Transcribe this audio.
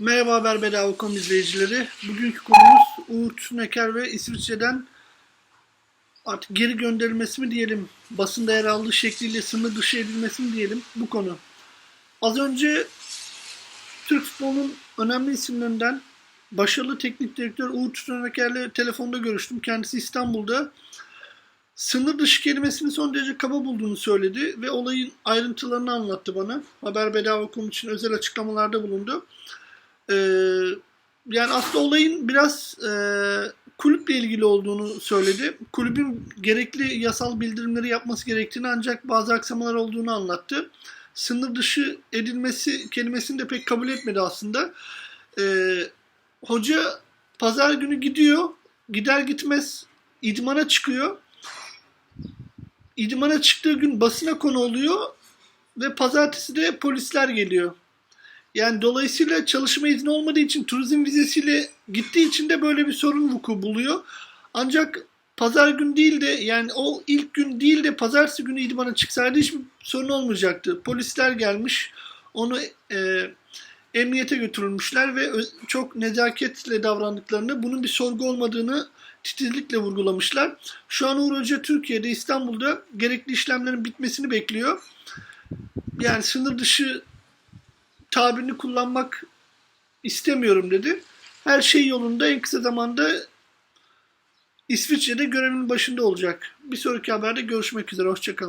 Merhaba Haber Bedava.com izleyicileri. Bugünkü konumuz Uğur Tüneker ve İsviçre'den artık geri gönderilmesi mi diyelim, basında yer aldığı şekliyle sınır dışı edilmesi mi diyelim bu konu. Az önce Türk futbolunun önemli isimlerinden başarılı teknik direktör Uğur Tüneker'le telefonda görüştüm. Kendisi İstanbul'da. Sınır dışı kelimesini son derece kaba bulduğunu söyledi ve olayın ayrıntılarını anlattı bana. Haber Bedava.com için özel açıklamalarda bulundu. Ee, yani aslında olayın biraz e, kulüple ilgili olduğunu söyledi. Kulübün gerekli yasal bildirimleri yapması gerektiğini ancak bazı aksamalar olduğunu anlattı. Sınır dışı edilmesi kelimesini de pek kabul etmedi aslında. Ee, hoca pazar günü gidiyor. Gider gitmez idmana çıkıyor. İdmana çıktığı gün basına konu oluyor ve pazartesi de polisler geliyor. Yani dolayısıyla çalışma izni olmadığı için turizm vizesiyle gittiği için de böyle bir sorun vuku buluyor. Ancak pazar gün değil de yani o ilk gün değil de pazartesi günü idmana çıksaydı hiçbir sorun olmayacaktı. Polisler gelmiş onu e, emniyete götürülmüşler ve çok nezaketle davrandıklarını bunun bir sorgu olmadığını titizlikle vurgulamışlar. Şu an Uğur Hoca Türkiye'de İstanbul'da gerekli işlemlerin bitmesini bekliyor. Yani sınır dışı tabirini kullanmak istemiyorum dedi. Her şey yolunda en kısa zamanda İsviçre'de görevin başında olacak. Bir sonraki haberde görüşmek üzere. Hoşçakalın.